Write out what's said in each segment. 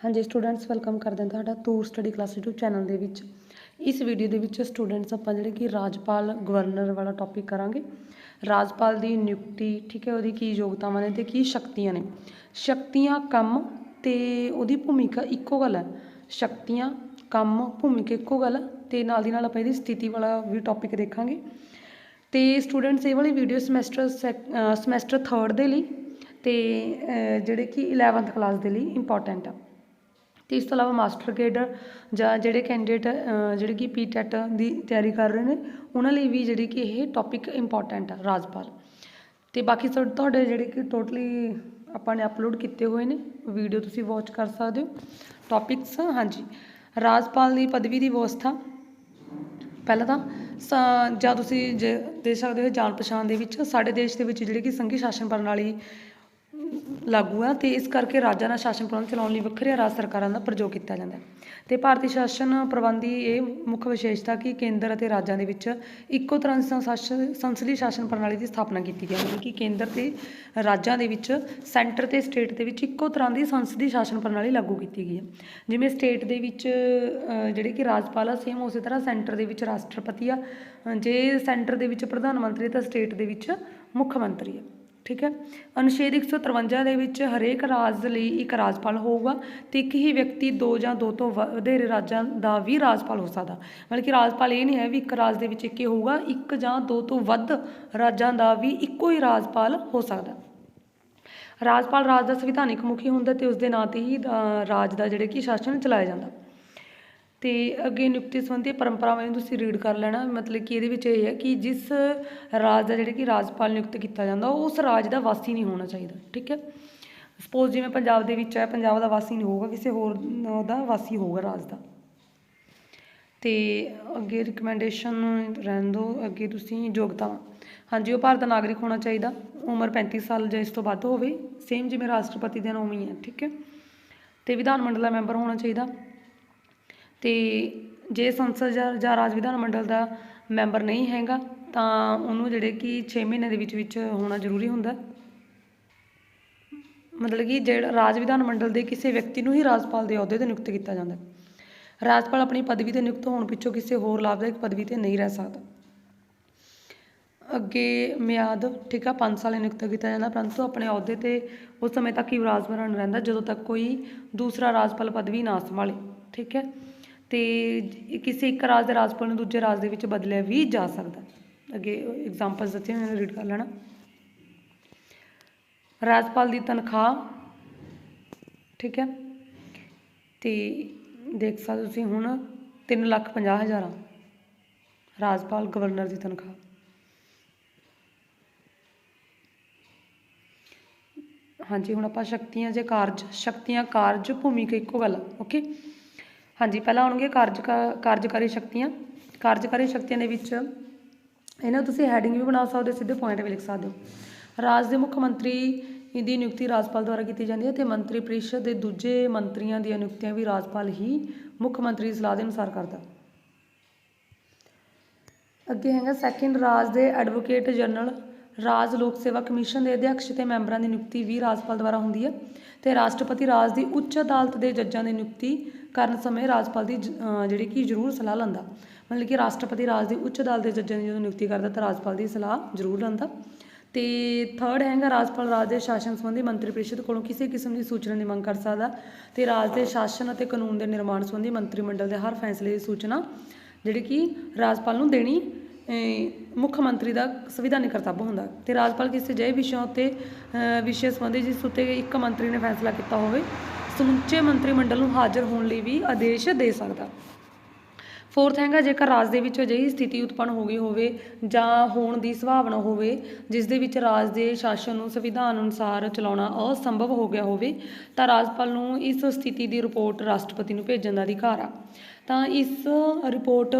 ਹਾਂਜੀ students welcome ਕਰਦੇ ਹਾਂ ਤੁਹਾਡਾ Toor study class YouTube channel ਦੇ ਵਿੱਚ। ਇਸ ਵੀਡੀਓ ਦੇ ਵਿੱਚ ਸਟੂਡੈਂਟਸ ਆਪਾਂ ਜਿਹੜੇ ਕਿ ਰਾਜਪਾਲ ਗਵਰਨਰ ਵਾਲਾ ਟੌਪਿਕ ਕਰਾਂਗੇ। ਰਾਜਪਾਲ ਦੀ ਨਿਯੁਕਤੀ, ਠੀਕ ਹੈ, ਉਹਦੀ ਕੀ ਯੋਗਤਾਵਾਂ ਨੇ ਤੇ ਕੀ ਸ਼ਕਤੀਆਂ ਨੇ। ਸ਼ਕਤੀਆਂ, ਕੰਮ ਤੇ ਉਹਦੀ ਭੂਮਿਕਾ ਇੱਕੋ ਗੱਲ ਹੈ। ਸ਼ਕਤੀਆਂ, ਕੰਮ, ਭੂਮਿਕਾ ਇੱਕੋ ਗੱਲ ਹੈ ਤੇ ਨਾਲ ਦੀ ਨਾਲ ਆਪਾਂ ਇਹਦੀ ਸਥਿਤੀ ਵਾਲਾ ਵੀ ਟੌਪਿਕ ਦੇਖਾਂਗੇ। ਤੇ ਸਟੂਡੈਂਟਸ ਇਹ ਵਾਲੀ ਵੀਡੀਓ ਸਮੈਸਟਰ ਸਮੈਸਟਰ 3rd ਦੇ ਲਈ ਤੇ ਜਿਹੜੇ ਕਿ 11th ਕਲਾਸ ਦੇ ਲਈ ਇੰਪੋਰਟੈਂਟ ਆ। ਅਤੇ ਇਸ ਤੋਂ ਇਲਾਵਾ ਮਾਸਟਰ ਕੇਡਰ ਜਾਂ ਜਿਹੜੇ ਕੈਂਡੀਡੇਟ ਜਿਹੜੇ ਕਿ ਪੀ ਪੀਟੈਟ ਦੀ ਤਿਆਰੀ ਕਰ ਰਹੇ ਨੇ, ਉਹਨਾਂ ਲਈ ਵੀ ਜਿਹੜੀ ਕਿ ਇਹ ਟੌਪਿਕ ਇੰਪੋਰਟੈਂਟ ਆ, ਰਾਜਪਾਲ। ਅਤੇ ਬਾਕੀ ਸਾ- ਤੁਹਾਡੇ ਜਿਹੜੇ ਕਿ ਟੋਟਲੀ ਆਪਾਂ ਨੇ ਅਪਲੋਡ ਕੀਤੇ ਹੋਏ ਨੇ ਵੀਡੀਓ ਤੁਸੀਂ ਵਾਚ ਕਰ ਸਕਦੇ ਹੋ। ਟੌਪਿਕਸ ਹਾਂਜੀ। ਰਾਜਪਾਲ ਦੀ ਪਦਵੀ ਦੀ ਵਿਵਸਥਾ। ਪਹਿਲਾਂ ਤਾਂ ਜਾਂ ਤੁਸੀਂ ਜੇ ਦੇਖ ਸਕਦੇ ਹੋ ਜਾਣ ਪਛਾਣ ਦੇ ਵਿੱਚ, ਸਾਡੇ ਦੇਸ਼ ਦੇ ਵਿੱਚ ਜਿਹੜੀ ਕਿ ਸੰਘੀ ਸ਼ਾਸਨ ਪ੍ਰਣਾਲੀ ਲਾਗੂ ਆ ਤੇ ਇਸ ਕਰਕੇ ਰਾਜਾਂ ਦਾ ਸ਼ਾਸਨ ਪ੍ਰਬੰਧ ਚਲਾਉਣ ਲਈ ਵੱਖਰੀਆਂ ਰਾਜ ਸਰਕਾਰਾਂ ਦਾ ਪ੍ਰਯੋਗ ਕੀਤਾ ਜਾਂਦਾ ਹੈ। ਤੇ ਭਾਰਤੀ ਸ਼ਾਸਨ ਪ੍ਰਬੰਧ ਦੀ ਇਹ ਮੁੱਖ ਵਿਸ਼ੇਸ਼ਤਾ ਕਿ ਕੇਂਦਰ ਅਤੇ ਰਾਜਾਂ ਦੇ ਵਿੱਚ ਇੱਕੋ ਤਰ੍ਹਾਂ ਦੀ ਸੰਸਾਸ਼ਨ- ਸੰਸਦੀ ਸ਼ਾਸਨ ਪ੍ਰਣਾਲੀ ਦੀ ਸਥਾਪਨਾ ਕੀਤੀ ਗਈ ਹੈ। ਮਤਲਬ ਕਿ ਕੇਂਦਰ ਤੇ ਰਾਜਾਂ ਦੇ ਵਿੱਚ ਸੈਂਟਰ ਤੇ ਸਟੇਟ ਦੇ ਵਿੱਚ ਇੱਕੋ ਤਰ੍ਹਾਂ ਦੀ ਸੰਸਦੀ ਸ਼ਾਸਨ ਪ੍ਰਣਾਲੀ ਲਾਗੂ ਕੀਤੀ ਗਈ ਹੈ। ਜਿਵੇਂ ਸਟੇਟ ਦੇ ਵਿੱਚ ਜਿਹੜੇ ਕਿ ਰਾਜਪਾਲ ਆ ਸੇਮ ਉਸੇ ਤਰ੍ਹਾਂ ਸੈਂਟਰ ਦੇ ਵਿੱਚ ਰਾਸ਼ਟਰਪਤੀ ਆ। ਜੇ ਸੈਂਟਰ ਦੇ ਵਿੱਚ ਪ੍ਰਧਾਨ ਮੰਤਰੀ ਤਾਂ ਸਟੇਟ ਦੇ ਵਿੱਚ ਮੁੱਖ ਮੰਤਰੀ ਆ ਠੀਕ ਹੈ? ਅਨੁਛੇਦ 153 ਦੇ ਵਿੱਚ ਹਰੇਕ ਰਾਜ ਲਈ ਇੱਕ ਰਾਜਪਾਲ ਹੋਊਗਾ ਤੇ ਇੱਕ ਹੀ ਵਿਅਕਤੀ ਦੋ ਜਾਂ ਦੋ ਤੋਂ ਵ- ਵਧੇਰੇ ਰਾਜਾਂ ਦਾ ਵੀ ਰਾਜਪਾਲ ਹੋ ਸਕਦਾ। ਮਤਲਬ ਕਿ ਰਾਜਪਾਲ ਇਹ ਨਹੀਂ ਹੈ ਵੀ ਇੱਕ ਰਾਜ ਦੇ ਵਿੱਚ ਇੱਕ ਹੀ ਹੋਊਗਾ, ਇੱਕ ਜਾਂ ਦੋ ਤੋਂ ਵੱਧ ਰਾਜਾਂ ਦਾ ਵੀ ਇੱਕੋ ਹੀ ਰਾਜਪਾਲ ਹੋ ਸਕਦਾ। ਰਾਜਪਾਲ ਰਾਜ ਦਾ ਸੰਵਿਧਾਨਿਕ ਮੁਖੀ ਹੁੰਦਾ ਤੇ ਉਸ ਦੇ ਨਾਂ ਤੇ ਹੀ ਰਾਜ ਦਾ ਜਿਹੜੇ ਕਿ ਸ਼ਾਸਨ ਚਲਾਇਆ ਜਾਂਦਾ। ਤੇ ਅੱਗੇ ਨਿਯੁਕਤੀ ਸੰਬੰਧੀ ਪਰੰਪਰਾਵਾਂ ਨੂੰ ਤੁਸੀਂ ਰੀਡ ਕਰ ਲੈਣਾ, ਮਤਲਬ ਕਿ ਇਹਦੇ ਵਿੱਚ ਇਹ ਹੈ ਕਿ ਜਿਸ ਰਾਜ ਦਾ ਜਿਹੜਾ ਕਿ ਰਾਜਪਾਲ ਨਿਯੁਕਤ ਕੀਤਾ ਜਾਂਦਾ ਉਸ ਰਾਜ ਦਾ ਵਾਸੀ ਨਹੀਂ ਹੋਣਾ ਚਾਹੀਦਾ, ਠੀਕ ਹੈ? ਸਪੋਜ਼ ਜਿਵੇਂ ਪੰਜਾਬ ਦੇ ਵਿੱਚ ਹੈ, ਪੰਜਾਬ ਦਾ ਵਾਸੀ ਨਹੀਂ ਹੋਊਗਾ, ਕਿਸੇ ਹੋਰ ਦਾ ਵਾਸੀ ਹੋਊਗਾ ਰਾਜ ਦਾ। ਤੇ ਅੱਗੇ ਰਿਕਮੈਂਡੇਸ਼ਨ ਰਹਿਣ ਦਿਓ, ਅੱਗੇ ਤੁਸੀਂ ਯੋਗਤਾਵਾਂ ਹਾਂਜੀ, ਉਹ ਭਾਰਤ ਦਾ ਨਾਗਰਿਕ ਹੋਣਾ ਚਾਹੀਦਾ, ਉਮਰ 35 ਸਾਲ ਜਾਂ ਇਸ ਤੋਂ ਵੱਧ ਹੋਵੇ ਸੇਮ ਜਿਵੇਂ ਰਾਸ਼ਟਰਪਤੀ ਦੇ ਉਵੇਂ ਹੀ ਹੈ ਠੀਕ ਹੈ? ਤੇ ਵਿਧਾਨ ਮੰਡਲ ਦਾ ਮੈਂਬਰ ਹੋਣਾ ਚਾਹੀਦਾ। ਤੇ ਜੇ ਸੰਸਦ ਜਾਂ ਜਾਂ ਰਾਜ ਵਿਧਾਨ ਮੰਡਲ ਦਾ ਮੈਂਬਰ ਨਹੀਂ ਹੈਗਾ, ਤਾਂ ਉਹਨੂੰ ਜਿਹੜੇ ਕਿ ਛੇ ਮਹੀਨੇ ਦੇ ਵਿੱਚ ਵਿੱਚ ਹੋਣਾ ਜ਼ਰੂਰੀ ਹੁੰਦਾ। ਮਤਲਬ ਕਿ ਜਿਹੜਾ ਰਾਜ ਵਿਧਾਨ ਮੰਡਲ ਦੇ ਕਿਸੇ ਵਿਅਕਤੀ ਨੂੰ ਹੀ ਰਾਜਪਾਲ ਦੇ ਅਹੁਦੇ ਤੇ ਨਿਯੁਕਤ ਕੀਤਾ ਜਾਂਦਾ। ਰਾਜਪਾਲ ਆਪਣੀ ਪਦਵੀ ਤੇ ਨਿਯੁਕਤ ਹੋਣ ਪਿੱਛੋਂ ਕਿਸੇ ਹੋਰ ਲਾਭਦਾਇਕ ਪਦਵੀ ਤੇ ਨਹੀਂ ਰਹਿ ਸਕਦਾ। ਅੱਗੇ ਮਿਆਦ ਠੀਕ ਆ 5 ਸਾਲ ਨਿਯੁਕਤ ਕੀਤਾ ਜਾਂਦਾ, ਪਰੰਤੂ ਆਪਣੇ ਅਹੁਦੇ ਤੇ ਉਸ ਸਮੇਂ ਤੱਕ ਹੀ ਵਿਰਾਜਮਾਨ ਰਹਿੰਦਾ, ਜਦੋਂ ਤੱਕ ਕੋਈ ਦੂਸਰਾ ਰਾਜਪਾਲ ਪਦਵੀ ਨਾ ਸੰਭਾਲੇ, ਠੀਕ ਹੈ। ਤੇ ਕਿਸੇ ਇੱਕ ਰਾਜ ਦੇ ਰਾਜਪਾਲ ਨੂੰ ਦੂਜੇ ਰਾਜ ਦੇ ਵਿੱਚ ਬਦਲਿਆ ਵੀ ਜਾ ਸਕਦਾ। ਅੱਗੇ ਐਗਜ਼ਾਮਪਲਸ ਦਿੱਤੇ ਹੋਏ ਨੇ ਰੀਡ ਕਰ ਲੈਣਾ। ਰਾਜਪਾਲ ਦੀ ਤਨਖਾਹ, ਠੀਕ ਹੈ? ਤੇ ਦੇਖ ਸਕਦੇ ਤੁਸੀਂ ਹੁਣ 3 ਲੱਖ 50 ਹਜ਼ਾਰਾਂ ਰਾਜਪਾਲ ਗਵਰਨਰ ਦੀ ਤਨਖਾਹ। ਹਾਂਜੀ, ਹੁਣ ਆਪਾਂ ਸ਼ਕਤੀਆਂ ਜੇ ਕਾਰਜ, ਸ਼ਕਤੀਆਂ ਕਾਰਜ ਭੂਮਿਕਾ ਇੱਕੋ ਗੱਲ ਓਕੇ ਹਾਂਜੀ, ਪਹਿਲਾਂ ਆਉਣਗੇ ਕਾਰਜ ਕਾਰਜਕਾਰੀ ਸ਼ਕਤੀਆਂ। ਕਾਰਜਕਾਰੀ ਸ਼ਕਤੀਆਂ ਦੇ ਵਿੱਚ ਇਹਨਾਂ ਤੁਸੀਂ ਹੈਡਿੰਗ ਵੀ ਬਣਾ ਸਕਦੇ ਹੋ, ਸਿੱਧੇ ਪੁਆਇੰਟ ਵੀ ਲਿਖ ਸਕਦੇ ਹੋ। ਰਾਜ ਦੇ ਮੁੱਖ ਮੰਤਰੀ ਦੀ ਨਿਯੁਕਤੀ ਰਾਜਪਾਲ ਦੁਆਰਾ ਕੀਤੀ ਜਾਂਦੀ ਹੈ ਤੇ ਮੰਤਰੀ ਪਰਿਸ਼ਦ ਦੇ ਦੂਜੇ ਮੰਤਰੀਆਂ ਦੀਆਂ ਨਿਯੁਕਤੀਆਂ ਵੀ ਰਾਜਪਾਲ ਹੀ ਮੁੱਖ ਮੰਤਰੀ ਦੀ ਸਲਾਹ ਦੇ ਅਨੁਸਾਰ ਕਰਦਾ। ਅੱਗੇ ਹੈਗਾ ਸੈਕਿੰਡ ਰਾਜ ਦੇ ਐਡਵੋਕੇਟ ਜਨਰਲ ਰਾਜ ਲੋਕ ਸੇਵਾ ਕਮਿਸ਼ਨ ਦੇ ਅਧਿਕਸ਼ ਤੇ ਮੈਂਬਰਾਂ ਦੀ ਨਿਯੁਕਤੀ ਵੀ ਰਾਜਪਾਲ ਦੁਆਰਾ ਹੁੰਦੀ ਹੈ ਤੇ ਰਾਸ਼ਟਰਪਤੀ ਰਾਜ ਦੀ ਉੱਚ ਅਦਾਲਤ ਦੇ ਜੱਜਾਂ ਦੀ ਨਿਯੁਕਤੀ ਕਰਨ ਸਮੇਂ ਰਾਜਪਾਲ ਦੀ ਜਿਹੜੀ ਕਿ ਜ਼ਰੂਰ ਸਲਾਹ ਲੈਂਦਾ। ਮਤਲਬ ਕਿ ਰਾਸ਼ਟਰਪਤੀ ਰਾਜ ਦੀ ਉੱਚ ਅਦਾਲਤ ਦੇ ਜੱਜਾਂ ਦੀ ਜਦੋਂ ਨਿਯੁਕਤੀ ਕਰਦਾ ਤਾਂ ਰਾਜਪਾਲ ਦੀ ਸਲਾਹ ਜ਼ਰੂਰ ਲੈਂਦਾ। ਤੇ ਥਰਡ ਹੈਗਾ ਰਾਜਪਾਲ ਰਾਜ ਦੇ ਸ਼ਾਸਨ ਸੰਬੰਧੀ ਮੰਤਰੀ ਪਰਿਸ਼ਦ ਕੋਲੋਂ ਕਿਸੇ ਕਿਸਮ ਦੀ ਸੂਚਨਾ ਦੀ ਮੰਗ ਕਰ ਸਕਦਾ। ਤੇ ਰਾਜ ਦੇ ਸ਼ਾਸਨ ਅਤੇ ਕਾਨੂੰਨ ਦੇ ਨਿਰਮਾਣ ਸੰਬੰਧੀ ਮੰਤਰੀ ਮੰਡਲ ਦੇ ਹਰ ਫੈਸਲੇ ਦੀ ਸੂਚਨਾ ਜਿਹੜੀ ਕਿ ਰਾਜਪਾਲ ਨੂੰ ਦੇਣੀ ਮੁੱਖ ਮੰਤਰੀ ਦਾ ਸੰਵਿਧਾਨਿਕ ਕਰਤੱਵ ਹੁੰਦਾ। ਤੇ ਰਾਜਪਾਲ ਕਿਸੇ ਅਜਿਹੇ ਵਿਸ਼ਿਆਂ ਉੱਤੇ ਵਿਸ਼ੇ ਸੰਬੰਧੀ ਜਿਸ ਉੱਤੇ ਇੱਕ ਮੰਤਰੀ ਨੇ ਫੈਸਲਾ ਕੀਤਾ ਹੋਵੇ ਸਮੁੱਚੇ ਮੰਤਰੀ ਮੰਡਲ ਨੂੰ ਹਾਜ਼ਰ ਹੋਣ ਲਈ ਵੀ ਆਦੇਸ਼ ਦੇ ਸਕਦਾ। ਫੋਰਥ ਹੈਗਾ, ਜੇਕਰ ਰਾਜ ਦੇ ਵਿੱਚ ਅਜਿਹੀ ਸਥਿਤੀ ਉਤਪੰਨ ਹੋ ਗਈ ਹੋਵੇ ਜਾਂ ਹੋਣ ਦੀ ਸੰਭਾਵਨਾ ਹੋਵੇ, ਜਿਸ ਦੇ ਵਿੱਚ ਰਾਜ ਦੇ ਸ਼ਾਸਨ ਨੂੰ ਸੰਵਿਧਾਨ ਅਨੁਸਾਰ ਚਲਾਉਣਾ ਅਸੰਭਵ ਹੋ ਗਿਆ ਹੋਵੇ, ਤਾਂ ਰਾਜਪਾਲ ਨੂੰ ਇਸ ਸਥਿਤੀ ਦੀ ਰਿਪੋਰਟ ਰਾਸ਼ਟਰਪਤੀ ਨੂੰ ਭੇਜਣ ਦਾ ਅਧਿਕਾਰ ਆ। ਤਾਂ ਇਸ ਰਿਪੋਰਟ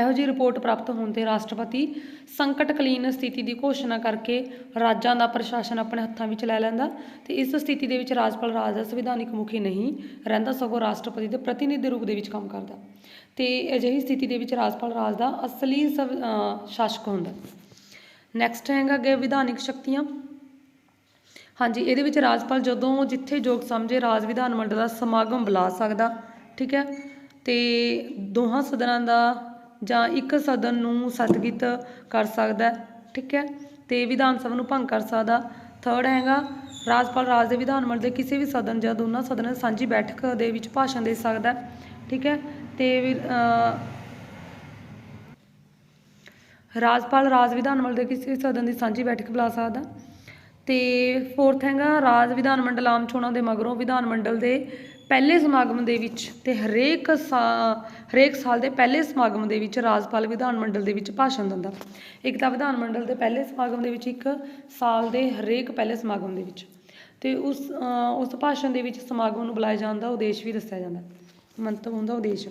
ਇਹੋ ਜਿਹੀ ਰਿਪੋਰਟ ਪ੍ਰਾਪਤ ਹੋਣ ਤੇ ਰਾਸ਼ਟਰਪਤੀ ਸੰਕਟਕਾਲੀਨ ਸਥਿਤੀ ਦੀ ਘੋਸ਼ਣਾ ਕਰਕੇ ਰਾਜਾਂ ਦਾ ਪ੍ਰਸ਼ਾਸਨ ਆਪਣੇ ਹੱਥਾਂ ਵਿੱਚ ਲੈ ਲੈਂਦਾ ਤੇ ਇਸ ਸਥਿਤੀ ਦੇ ਵਿੱਚ ਰਾਜਪਾਲ ਰਾਜ ਦਾ ਸੰਵਿਧਾਨਿਕ ਮੁਖੀ ਨਹੀਂ ਰਹਿੰਦਾ, ਸਗੋਂ ਰਾਸ਼ਟਰਪਤੀ ਦੇ ਪ੍ਰਤੀਨਿਧ ਦੇ ਰੂਪ ਦੇ ਵਿੱਚ ਕੰਮ ਕਰਦਾ। ਤੇ ਅਜਿਹੀ ਸਥਿਤੀ ਦੇ ਵਿੱਚ ਰਾਜਪਾਲ ਰਾਜ ਦਾ ਅਸਲੀ ਸਵ- ਸ਼ਾਸਕ ਹੁੰਦਾ। ਨੈਕਸਟ ਹੈਗਾ ਅੱਗੇ ਵਿਧਾਨਿਕ ਸ਼ਕਤੀਆਂ। ਹਾਂਜੀ, ਇਹਦੇ ਵਿੱਚ ਰਾਜਪਾਲ ਜਦੋਂ ਜਿੱਥੇ ਯੋਗ ਸਮਝੇ ਰਾਜ ਵਿਧਾਨ ਮੰਡਲ ਦਾ ਸਮਾਗਮ ਬੁਲਾ ਸਕਦਾ, ਠੀਕ ਹੈ? ਤੇ ਦੋਹਾਂ ਸਦਨਾਂ ਦਾ ਜਾਂ ਇੱਕ ਸਦਨ ਨੂੰ ਸਥਗਿਤ ਕਰ ਸਕਦਾ ਠੀਕ ਹੈ? ਤੇ ਵਿਧਾਨ ਸਭਾ ਨੂੰ ਭੰਗ ਕਰ ਸਕਦਾ। ਥਰਡ ਹੈਗਾ, ਰਾਜਪਾਲ ਰਾਜ ਦੇ ਵਿਧਾਨ ਮੰਡਲ ਦੇ ਕਿਸੇ ਵੀ ਸਦਨ ਜਾਂ ਦੋਨਾਂ ਸਦਨਾਂ ਦੀ ਸਾਂਝੀ ਬੈਠਕ ਦੇ ਵਿੱਚ ਭਾਸ਼ਣ ਦੇ ਸਕਦਾ ਠੀਕ ਹੈ? ਤੇ ਰਾਜਪਾਲ ਰਾਜ ਵਿਧਾਨ ਮੰਡਲ ਦੇ ਕਿਸੇ ਵੀ ਸਦਨ ਦੀ ਸਾਂਝੀ ਬੈਠਕ ਬੁਲਾ ਸਕਦਾ ਤੇ ਫੋਰਥ ਹੈਗਾ, ਰਾਜ ਵਿਧਾਨ ਮੰਡਲ ਆਮ ਚੋਣਾਂ ਦੇ ਮਗਰੋਂ ਵਿਧਾਨ ਮੰਡਲ ਦੇ ਪਹਿਲੇ ਸਮਾਗਮ ਦੇ ਵਿੱਚ ਤੇ ਹਰੇਕ ਸਾ- ਹਰੇਕ ਸਾਲ ਦੇ ਪਹਿਲੇ ਸਮਾਗਮ ਦੇ ਵਿੱਚ ਰਾਜਪਾਲ ਵਿਧਾਨ ਮੰਡਲ ਦੇ ਵਿੱਚ ਭਾਸ਼ਣ ਦਿੰਦਾ। ਇੱਕ ਤਾਂ ਵਿਧਾਨ ਮੰਡਲ ਦੇ ਪਹਿਲੇ ਸਮਾਗਮ ਦੇ ਵਿੱਚ, ਇੱਕ ਸਾਲ ਦੇ ਹਰੇਕ ਪਹਿਲੇ ਸਮਾਗਮ ਦੇ ਵਿੱਚ। ਤੇ ਉਸ ਉਸ ਭਾਸ਼ਣ ਦੇ ਵਿੱਚ ਸਮਾਗਮ ਨੂੰ ਬੁਲਾਇਆ ਜਾਂਦਾ, ਉਦੇਸ਼ ਵੀ ਦੱਸਿਆ ਜਾਂਦਾ। ਮੰਤਵ ਹੁੰਦਾ ਉਦੇਸ਼।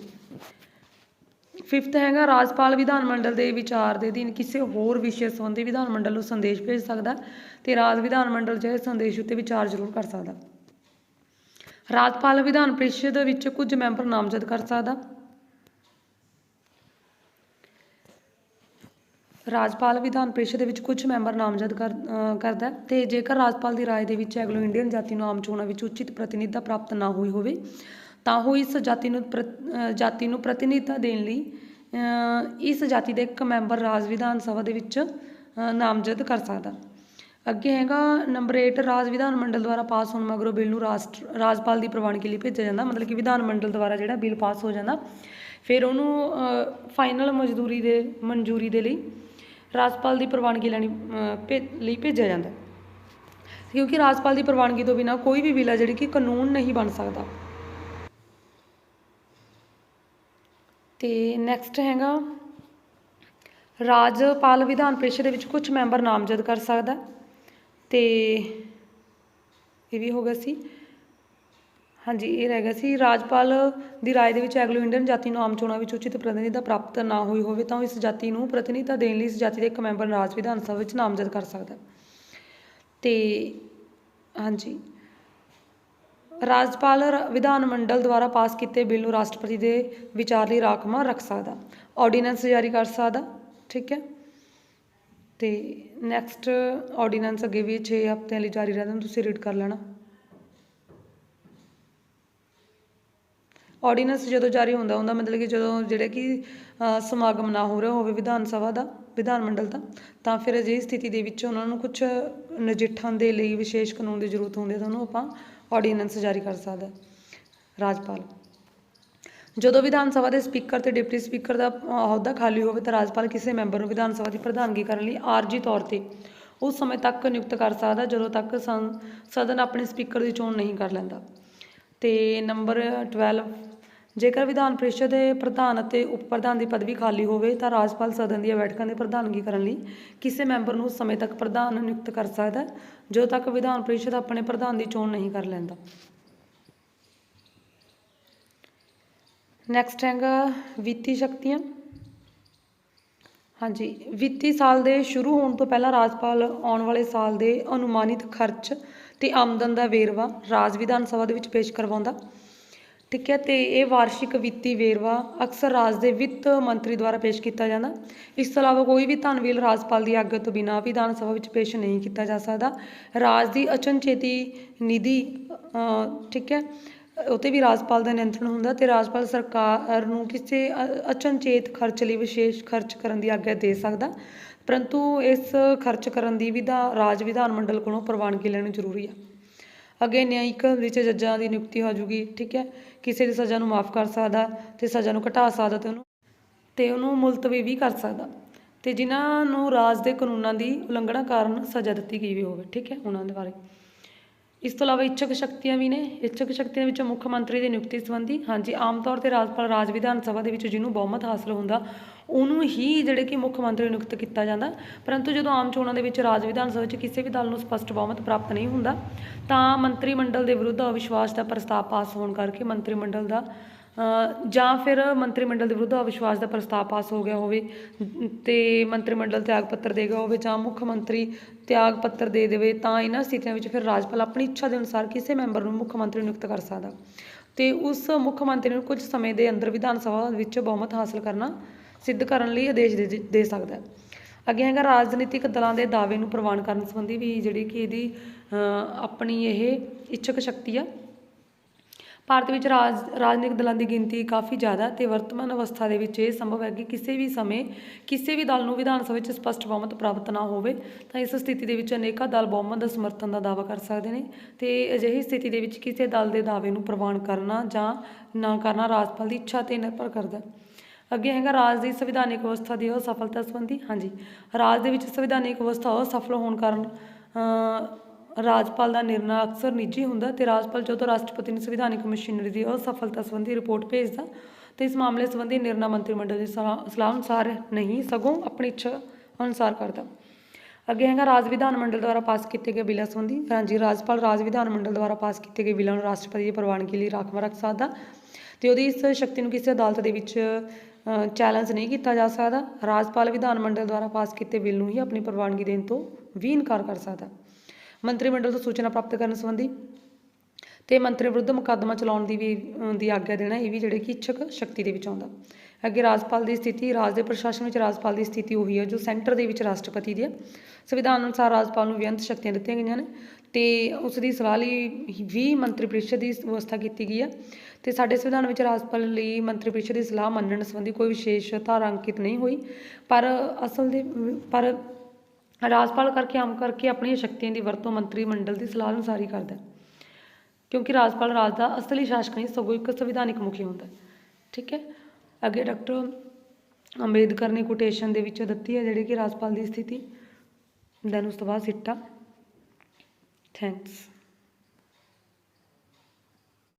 ਫਿਫਥ ਹੈਗਾ, ਰਾਜਪਾਲ ਵਿਧਾਨ ਮੰਡਲ ਦੇ ਵਿਚਾਰ ਦੇ ਅਧੀਨ ਕਿਸੇ ਹੋਰ ਵਿਸ਼ੇ ਸੰਬੰਧੀ ਵਿਧਾਨ ਮੰਡਲ ਨੂੰ ਸੰਦੇਸ਼ ਭੇਜ ਸਕਦਾ ਤੇ ਰਾਜ ਵਿਧਾਨ ਮੰਡਲ ਜਿਹੜੇ ਸੰਦੇਸ਼ ਉੱਤੇ ਵਿਚਾਰ ਜ਼ਰੂਰ ਕਰ ਸਕਦਾ। ਰਾਜਪਾਲ ਵਿਧਾਨ ਪਰਿਸ਼ਦ ਵਿੱਚ ਕੁਝ ਮੈਂਬਰ ਨਾਮਜ਼ਦ ਕਰ ਸਕਦਾ। ਰਾਜਪਾਲ ਵਿਧਾਨ ਪਰਿਸ਼ਦ ਵਿੱਚ ਕੁਝ ਮੈਂਬਰ ਨਾਮਜ਼ਦ ਕਰਦਾ ਹੈ ਤੇ ਜੇਕਰ ਰਾਜਪਾਲ ਦੀ ਰਾਏ ਦੇ ਵਿੱਚ ਐਗਲੋ ਇੰਡੀਅਨ ਜਾਤੀ ਨੂੰ ਆਮ ਚੋਣਾਂ ਵਿੱਚ ਉਚਿਤ ਪ੍ਰਤੀਨਿਧਤਾ ਪ੍ਰਾਪਤ ਨਾ ਹੋਈ ਹੋਵੇ, ਤਾਂ ਉਹ ਇਸ ਜਾਤੀ ਨੂੰ ਪ੍ਰਤ- ਜਾਤੀ ਨੂੰ ਪ੍ਰਤੀਨਿਧਤਾ ਦੇਣ ਲਈ ਇਸ ਜਾਤੀ ਦੇ ਇੱਕ ਮੈਂਬਰ ਰਾਜ ਵਿਧਾਨ ਸਭਾ ਦੇ ਵਿੱਚ ਨਾਮਜ਼ਦ ਕਰ ਸਕਦਾ। ਅੱਗੇ ਹੈਗਾ ਨੰਬਰ 8 ਰਾਜ ਵਿਧਾਨ ਮੰਡਲ ਦੁਆਰਾ ਪਾਸ ਹੋਣ ਮਗਰੋਂ ਬਿੱਲ ਨੂੰ ਰਾਸ਼ਟਰ ਰਾਜਪਾਲ ਦੀ ਪ੍ਰਵਾਨਗੀ ਲਈ ਭੇਜਿਆ ਜਾਂਦਾ। ਮਤਲਬ ਕਿ ਵਿਧਾਨ ਮੰਡਲ ਦੁਆਰਾ ਜਿਹੜਾ ਬਿੱਲ ਪਾਸ ਹੋ ਜਾਂਦਾ। ਫਿਰ ਉਹਨੂੰ ਫਾਈਨਲ ਮਜ਼ਦੂਰੀ ਦੇ, ਮਨਜ਼ੂਰੀ ਦੇ ਲਈ ਰਾਜਪਾਲ ਦੀ ਪ੍ਰਵਾਨਗੀ ਲੈਣੀ ਭੇ- ਲਈ ਭੇਜਿਆ ਜਾਂਦਾ। ਕਿਉਂਕਿ ਰਾਜਪਾਲ ਦੀ ਪ੍ਰਵਾਨਗੀ ਤੋਂ ਬਿਨਾ ਕੋਈ ਵੀ ਬਿੱਲ ਆ ਜਿਹੜੀ ਕਿ ਕਾਨੂੰਨ ਨਹੀਂ ਬਣ ਸਕਦਾ। ਤੇ ਨੈਕਸਟ ਹੈਗਾ, ਰਾਜਪਾਲ ਵਿਧਾਨ ਪਰਿਸ਼ਦ ਦੇ ਵਿੱਚ ਕੁਝ ਮੈਂਬਰ ਨਾਮਜ਼ਦ ਕਰ ਸਕਦਾ। ਤੇ ਇਹ ਵੀ ਹੋ ਗਿਆ ਸੀ। ਹਾਂਜੀ, ਇਹ ਰਹਿ ਗਿਆ ਸੀ। ਰਾਜਪਾਲ ਦੀ ਰਾਏ ਦੇ ਵਿੱਚ ਐਗਲੋ ਇੰਡੀਅਨ ਜਾਤੀ ਨੂੰ ਆਮ ਚੋਣਾਂ ਵਿੱਚ ਉਚਿਤ ਪ੍ਰਤੀਨਿਧਤਾ ਪ੍ਰਾਪਤ ਨਾ ਹੋਈ ਹੋਵੇ ਤਾਂ ਉਹ ਇਸ ਜਾਤੀ ਨੂੰ ਪ੍ਰਤੀਨਿਧਤਾ ਦੇਣ ਲਈ ਇਸ ਜਾਤੀ ਦੇ ਇੱਕ ਮੈਂਬਰ ਰਾਜ ਵਿਧਾਨ ਸਭਾ ਵਿੱਚ ਨਾਮਜ਼ਦ ਕਰ ਸਕਦਾ ਹੈ। ਤੇ ਹਾਂਜੀ, ਰਾਜਪਾਲ ਵਿਧਾਨ ਮੰਡਲ ਦੁਆਰਾ ਪਾਸ ਕੀਤੇ ਬਿੱਲ ਨੂੰ ਰਾਸ਼ਟਰਪਤੀ ਦੇ ਵਿਚਾਰ ਲਈ ਰਾਖਵਾਂ ਰੱਖ ਸਕਦਾ। ਆਰਡੀਨੈਂਸ ਜਾਰੀ ਕਰ ਸਕਦਾ। ਠੀਕ ਹੈ। ਤੇ ਨੈਕਸਟ ਆਰਡੀਨੈਂਸ ਅੱਗੇ ਵੀ 6 ਹਫ਼ਤਿਆਂ ਲਈ ਜਾਰੀ ਰਹਿੰਦਾ ਤੁਸੀਂ ਰੀਡ ਕਰ ਲੈਣਾ। ਆਰਡੀਨੈਂਸ ਜਦੋਂ ਜਾਰੀ ਹੁੰਦਾ ਹੁੰਦਾ ਮਤਲਬ ਕਿ ਜਦੋਂ ਜਿਹੜੇ ਕਿ ਸਮਾਗਮ ਨਾ ਹੋ ਰਿਹਾ ਹੋਵੇ ਵਿਧਾਨ ਸਭਾ ਦਾ, ਵਿਧਾਨ ਮੰਡਲ ਦਾ, ਤਾਂ ਫਿਰ ਅਜਿਹੀ ਸਥਿਤੀ ਦੇ ਵਿੱਚ ਉਹਨਾਂ ਨੂੰ ਕੁਝ ਨਜਿੱਠਣ ਦੇ ਲਈ ਵਿਸ਼ੇਸ਼ ਕਾਨੂੰਨ ਦੀ ਜ਼ਰੂਰਤ ਹੁੰਦੀ ਹੈ, ਤਾਂ ਉਹਨੂੰ ਆਪਾਂ ਆਰਡੀਨੈਂਸ ਜਾਰੀ ਕਰ ਸਕਦਾ ਰਾਜਪਾਲ। ਜਦੋਂ ਵਿਧਾਨ ਸਭਾ ਦੇ ਸਪੀਕਰ ਤੇ ਡਿਪਟੀ ਸਪੀਕਰ ਦਾ ਅਹੁਦਾ ਖਾਲੀ ਹੋਵੇ ਤਾਂ ਰਾਜਪਾਲ ਕਿਸੇ ਮੈਂਬਰ ਨੂੰ ਵਿਧਾਨ ਸਭਾ ਦੀ ਪ੍ਰਧਾਨਗੀ ਕਰਨ ਲਈ ਆਰਜੀ ਤੌਰ ਤੇ ਉਸ ਸਮੇਂ ਤੱਕ ਨਿਯੁਕਤ ਕਰ ਸਕਦਾ, ਜਦੋਂ ਤੱਕ ਸੰ- ਸਦਨ ਆਪਣੇ ਸਪੀਕਰ ਦੀ ਚੋਣ ਨਹੀਂ ਕਰ ਲੈਂਦਾ। ਤੇ ਨੰਬਰ 12 ਜੇਕਰ ਵਿਧਾਨ ਪ੍ਰੀਸ਼ਦ ਦੇ ਪ੍ਰਧਾਨ ਅਤੇ ਉਪ ਪ੍ਰਧਾਨ ਦੀ ਪਦਵੀ ਖਾਲੀ ਹੋਵੇ ਤਾਂ ਰਾਜਪਾਲ ਸਦਨ ਦੀਆਂ ਬੈਠਕਾਂ ਦੀ ਪ੍ਰਧਾਨਗੀ ਕਰਨ ਲਈ ਕਿਸੇ ਮੈਂਬਰ ਨੂੰ ਉਸ ਸਮੇਂ ਤੱਕ ਪ੍ਰਧਾਨ ਨਿਯੁਕਤ ਕਰ ਸਕਦਾ, ਜਦੋਂ ਤੱਕ ਵਿਧਾਨ ਪ੍ਰੀਸ਼ਦ ਆਪਣੇ ਪ੍ਰਧਾਨ ਦੀ ਚੋਣ ਨਹੀਂ ਕਰ ਲੈਂਦਾ। ਨੈਕਸਟ ਹੈਗਾ ਵਿੱਤੀ ਸ਼ਕਤੀਆਂ। ਹਾਂਜੀ ਵਿੱਤੀ ਸਾਲ ਦੇ ਸ਼ੁਰੂ ਹੋਣ ਤੋਂ ਪਹਿਲਾਂ ਰਾਜਪਾਲ ਆਉਣ ਵਾਲੇ ਸਾਲ ਦੇ ਅਨੁਮਾਨਿਤ ਖਰਚ ਤੇ ਆਮਦਨ ਦਾ ਵੇਰਵਾ ਰਾਜ ਵਿਧਾਨ ਸਭਾ ਦੇ ਵਿੱਚ ਪੇਸ਼ ਕਰਵਾਉਂਦਾ। ਠੀਕ ਹੈ ਤੇ ਇਹ ਵਾਰਸ਼ਿਕ ਵਿੱਤੀ ਵੇਰਵਾ ਅਕਸਰ ਰਾਜ ਦੇ ਵਿੱਤ ਮੰਤਰੀ ਦੁਆਰਾ ਪੇਸ਼ ਕੀਤਾ ਜਾਂਦਾ। ਇਸ ਤੋਂ ਇਲਾਵਾ ਕੋਈ ਵੀ ਧਨ ਬਿੱਲ ਰਾਜਪਾਲ ਦੀ ਆਗਿਆ ਤੋਂ ਬਿਨਾਂ ਵਿਧਾਨ ਸਭਾ ਵਿੱਚ ਪੇਸ਼ ਨਹੀਂ ਕੀਤਾ ਜਾ ਸਕਦਾ। ਰਾਜ ਦੀ ਅਚਨਚੇਤੀ ਨਿਧੀ ਅ, ਠੀਕ ਹੈ ਉਤੇ ਵੀ ਰਾਜਪਾਲ ਦਾ ਨਿਯੰਤਰਣ ਹੁੰਦਾ ਤੇ ਰਾਜਪਾਲ ਸਰਕਾਰ ਨੂੰ ਕਿਸੇ ਅ- ਅਚਨਚੇਤ ਖਰਚ ਲਈ ਵਿਸ਼ੇਸ਼ ਖਰਚ ਕਰਨ ਦੀ ਆਗਿਆ ਦੇ ਸਕਦਾ। ਪਰੰਤੂ ਇਸ ਖਰਚ ਕਰਨ ਦੀ ਵਿਧਾ ਰਾਜ ਵਿਧਾਨ ਮੰਡਲ ਕੋਲੋਂ ਪ੍ਰਵਾਨਗੀ ਲੈਣੀ ਜ਼ਰੂਰੀ ਆ। ਅੱਗੇ ਨਿਆਂਇਕ ਵਿੱਚ ਜੱਜਾਂ ਦੀ ਨਿਯੁਕਤੀ ਹੋ ਜੂਗੀ, ਠੀਕ ਹੈ? ਕਿਸੇ ਦੀ ਸਜ਼ਾ ਨੂੰ ਮਾਫ ਕਰ ਸਕਦਾ ਤੇ ਸਜ਼ਾ ਨੂੰ ਘਟਾ ਸਕਦਾ ਤੇ ਉਹਨੂੰ ਤੇ ਉਹਨੂੰ ਮੁਲਤਵੀ ਵੀ ਕਰ ਸਕਦਾ। ਤੇ ਜਿਨ੍ਹਾਂ ਨੂੰ ਰਾਜ ਦੇ ਕਾਨੂੰਨਾਂ ਦੀ ਉਲੰਘਣਾ ਕਾਰਨ ਸਜ਼ਾ ਦਿੱਤੀ ਗਈ ਵੀ ਹੋਵੇ, ਠੀਕ ਹੈ? ਉਹਨਾਂ ਦੇ ਬਾਰੇ। ਇਸ ਤੋਂ ਇਲਾਵਾ ਇੱਛਕ ਸ਼ਕਤੀਆਂ ਵੀ ਨੇ। ਇੱਛਕ ਸ਼ਕਤੀਆਂ ਵਿੱਚੋਂ ਮੁੱਖ ਮੰਤਰੀ ਦੀ ਨਿਯੁਕਤੀ ਸੰਬੰਧੀ, ਹਾਂਜੀ, ਆਮ ਤੌਰ ਤੇ ਰਾਜਪਾਲ ਰਾਜ ਵਿਧਾਨ ਸਭਾ ਦੇ ਵਿੱਚ ਜਿਹਨੂੰ ਬਹੁਮਤ ਹਾਸਲ ਹੁੰਦਾ, ਉਹਨੂੰ ਹੀ ਜਿਹੜੇ ਕਿ ਮੁੱਖ ਮੰਤਰੀ ਨਿਯੁਕਤ ਕੀਤਾ ਜਾਂਦਾ। ਪਰੰਤੂ ਜਦੋਂ ਆਮ ਚੋਣਾਂ ਦੇ ਵਿੱਚ ਰਾਜ ਵਿਧਾਨ ਸਭਾ ਵਿੱਚ ਕਿਸੇ ਵੀ ਦਲ ਨੂੰ ਸਪਸ਼ਟ ਬਹੁਮਤ ਪ੍ਰਾਪਤ ਨਹੀਂ ਹੁੰਦਾ, ਤਾਂ ਮੰਤਰੀ ਮੰਡਲ ਦੇ ਵਿਰੁੱਧ ਅਵਿਸ਼ਵਾਸ ਦਾ ਪ੍ਰਸਤਾਵ ਪਾਸ ਹੋਣ ਕਰਕੇ ਮੰਤਰੀ ਮੰਡਲ ਦਾ ਜਾਂ ਫਿਰ ਮੰਤਰੀ ਮੰਡਲ ਦੇ ਵਿਰੁੱਧ ਅਵਿਸ਼ਵਾਸ ਦਾ ਪ੍ਰਸਤਾਵ ਪਾਸ ਹੋ ਗਿਆ ਹੋਵੇ, ਤੇ ਮੰਤਰੀ ਮੰਡਲ ਤਿਆਗ ਪੱਤਰ ਦੇ ਗਿਆ ਹੋਵੇ ਜਾਂ ਮੁੱਖ ਮੰਤਰੀ ਤਿਆਗ ਪੱਤਰ ਦੇ ਦੇਵੇ, ਤਾਂ ਇਹਨਾਂ ਸਥਿਤੀਆਂ ਵਿੱਚ ਫਿਰ ਰਾਜਪਾਲ ਆਪਣੀ ਇੱਛਾ ਦੇ ਅਨੁਸਾਰ ਕਿਸੇ ਮੈਂਬਰ ਨੂੰ ਮੁੱਖ ਮੰਤਰੀ ਨਿਯੁਕਤ ਕਰ ਸਕਦਾ। ਤੇ ਉਸ ਮੁੱਖ ਮੰਤਰੀ ਨੂੰ ਕੁਝ ਸਮੇਂ ਦੇ ਅੰਦਰ ਵਿਧਾਨ ਸਭਾ ਵਿੱਚ ਬਹੁਮਤ ਹਾਸਲ ਕਰਨਾ ਸਿੱਧ ਕਰਨ ਲਈ ਆਦੇਸ਼ ਦੇ ਸਕਦਾ ਹੈ। ਅੱਗੇ ਹੈਗਾ ਰਾਜਨੀਤਿਕ ਦਲਾਂ ਦੇ ਦਾਅਵੇ ਨੂੰ ਪ੍ਰਵਾਨ ਕਰਨ ਸੰਬੰਧੀ ਵੀ ਜਿਹੜੀ ਕਿ ਇਹਦੀ ਆਪਣੀ ਇਹ ਇੱਛਕ ਸ਼ਕਤੀ ਆ ਭਾਰਤ ਵਿੱਚ ਰਾਜ, ਰਾਜਨੀਤਿਕ ਦਲਾਂ ਦੀ ਗਿਣਤੀ ਕਾਫੀ ਜ਼ਿਆਦਾ ਤੇ ਵਰਤਮਾਨ ਅਵਸਥਾ ਦੇ ਵਿੱਚ ਇਹ ਸੰਭਵ ਹੈ ਕਿ ਕਿਸੇ ਵੀ ਸਮੇਂ ਕਿਸੇ ਵੀ ਦਲ ਨੂੰ ਵਿਧਾਨ ਸਭਾ ਵਿੱਚ ਸਪਸ਼ਟ ਬਹੁਮਤ ਪ੍ਰਾਪਤ ਨਾ ਹੋਵੇ, ਤਾਂ ਇਸ ਸਥਿਤੀ ਦੇ ਵਿੱਚ ਅਨੇਕਾਂ ਦਲ ਬਹੁਮਤ ਦਾ ਸਮਰਥਨ ਦਾ ਦਾਅਵਾ ਕਰ ਸਕਦੇ ਨੇ ਤੇ ਅਜਿਹੀ ਸਥਿਤੀ ਦੇ ਵਿੱਚ ਕਿਸੇ ਦਲ ਦੇ ਦਾਅਵੇ ਨੂੰ ਪ੍ਰਵਾਨ ਕਰਨਾ ਜਾਂ ਨਾ ਕਰਨਾ ਰਾਜਪਾਲ ਦੀ ਇੱਛਾ ਤੇ ਨਿਰਭਰ ਕਰਦਾ ਹੈ। ਅੱਗੇ ਹੈਗਾ ਰਾਜ ਦੀ ਸੰਵਿਧਾਨਿਕ ਅਵਸਥਾ ਦੀ ਅਸਫਲਤਾ ਸੰਬੰਧੀ, ਹਾਂਜੀ, ਰਾਜ ਦੇ ਵਿੱਚ ਸੰਵਿਧਾਨਿਕ ਅਵਸਥਾ ਅਸਫਲ ਹੋਣ ਕਾਰਨ ਰਾਜਪਾਲ ਦਾ ਨਿਰਣਾ ਅਕਸਰ ਨਿੱਜੀ ਹੁੰਦਾ ਤੇ ਰਾਜਪਾਲ ਜਦੋਂ ਰਾਸ਼ਟਰਪਤੀ ਨੂੰ ਸੰਵਿਧਾਨਿਕ ਮਸ਼ੀਨਰੀ ਦੀ ਅਸਫਲਤਾ ਸੰਬੰਧੀ ਰਿਪੋਰਟ ਭੇਜਦਾ, ਤੇ ਇਸ ਮਾਮਲੇ ਸੰਬੰਧੀ ਨਿਰਣਾ ਮੰਤਰੀ ਮੰਡਲ ਦੀ ਸਲਾਹ ਸਲਾਹ ਅਨੁਸਾਰ ਨਹੀਂ, ਸਗੋਂ ਆਪਣੀ ਇੱਛਾ ਅਨੁਸਾਰ ਕਰਦਾ। ਅੱਗੇ ਹੈਗਾ, ਰਾਜ ਵਿਧਾਨ ਮੰਡਲ ਦੁਆਰਾ ਪਾਸ ਕੀਤੇ ਗਏ ਬਿੱਲਾਂ ਸੰਬੰਧੀ। ਹਾਂਜੀ ਰਾਜਪਾਲ ਰਾਜ ਵਿਧਾਨ ਮੰਡਲ ਦੁਆਰਾ ਪਾਸ ਕੀਤੇ ਗਏ ਬਿੱਲਾਂ ਨੂੰ ਰਾਸ਼ਟਰਪਤੀ ਦੀ ਪ੍ਰਵਾਨਗੀ ਲਈ ਰਾਖਵਾਂ ਰੱਖ ਸਕਦਾ ਤੇ ਉਹਦੀ ਇਸ ਸ਼ਕਤੀ ਨੂੰ ਕਿਸੇ ਅਦਾਲਤ ਦੇ ਵਿੱਚ ਚੈਲੰਜ ਨਹੀਂ ਕੀਤਾ ਜਾ ਸਕਦਾ। ਰਾਜਪਾਲ ਵਿਧਾਨ ਮੰਡਲ ਦੁਆਰਾ ਪਾਸ ਕੀਤੇ ਬਿੱਲ ਨੂੰ ਹੀ ਆਪਣੀ ਪ੍ਰਵਾਨਗੀ ਦੇਣ ਤੋਂ ਵੀ ਇਨਕਾਰ ਕਰ ਸਕਦਾ। ਮੰਤਰੀ ਮੰਡਲ ਤੋਂ ਸੂਚਨਾ ਪ੍ਰਾਪਤ ਕਰਨ ਸੰਬੰਧੀ ਤੇ ਮੰਤਰੀ ਵਿਰੁੱਧ ਮੁਕੱਦਮਾ ਚਲਾਉਣ ਦੀ ਵੀ ਦੀ ਆਗਿਆ ਦੇਣਾ ਇਹ ਵੀ ਜਿਹੜੇ ਕਿ ਇੱਛਕ ਸ਼ਕਤੀ ਦੇ ਵਿੱਚ ਆਉਂਦਾ। ਅੱਗੇ ਰਾਜਪਾਲ ਦੀ ਸਥਿਤੀ, ਰਾਜ ਦੇ ਪ੍ਰਸ਼ਾਸਨ ਵਿੱਚ ਰਾਜਪਾਲ ਦੀ ਸਥਿਤੀ ਉਹੀ ਹੈ ਜੋ ਸੈਂਟਰ ਦੇ ਵਿੱਚ ਰਾਸ਼ਟਰਪਤੀ ਦੀ ਹੈ। ਸੰਵਿਧਾਨ ਅਨੁਸਾਰ ਰਾਜਪਾਲ ਨੂੰ ਬੇਅੰਤ ਸ਼ਕਤੀਆਂ ਦਿੱਤੀਆਂ ਗਈਆਂ ਨੇ ਤੇ ਉਸ ਦੀ ਸਲਾਹ ਲਈ ਵੀ ਮੰਤਰੀ ਪਰਿਸ਼ਦ ਦੀ ਵਿਵਸਥਾ ਕੀਤੀ ਗਈ ਹੈ ਤੇ ਸਾਡੇ ਸੰਵਿਧਾਨ ਵਿੱਚ ਰਾਜਪਾਲ ਲਈ ਮੰਤਰੀ ਪਰਿਸ਼ਦ ਦੀ ਸਲਾਹ ਮੰਨਣ ਸੰਬੰਧੀ ਕੋਈ ਵਿਸ਼ੇਸ਼ ਧਾਰਾ ਅੰਕਿਤ ਨਹੀਂ ਹੋਈ। ਪਰ ਅਸਲ ਦੇ, ਪਰ ਰਾਜਪਾਲ ਕਰਕੇ ਆਮ ਕਰਕੇ ਆਪਣੀਆਂ ਸ਼ਕਤੀਆਂ ਦੀ ਵਰਤੋਂ ਮੰਤਰੀ ਮੰਡਲ ਦੀ ਸਲਾਹ ਅਨੁਸਾਰ ਹੀ ਕਰਦਾ ਕਿਉਂਕਿ ਰਾਜਪਾਲ ਰਾਜ ਦਾ ਅਸਲੀ ਸ਼ਾਸਕ ਨਹੀਂ, ਸਗੋਂ ਇੱਕ ਸੰਵਿਧਾਨਿਕ ਮੁਖੀ ਹੁੰਦਾ ਠੀਕ ਹੈ? ਅੱਗੇ ਡਾਕਟਰ ਅੰਬੇਦਕਰ ਨੇ ਕੋਟੇਸ਼ਨ ਦੇ ਵਿੱਚ ਦਿੱਤੀ ਹੈ ਜਿਹੜੀ ਕਿ ਰਾਜਪਾਲ ਦੀ ਸਥਿਤੀ। ਦੈਨ ਉਸ ਤੋਂ ਬਾਅਦ ਸਿੱਟਾ। ਥੈਂਕਸ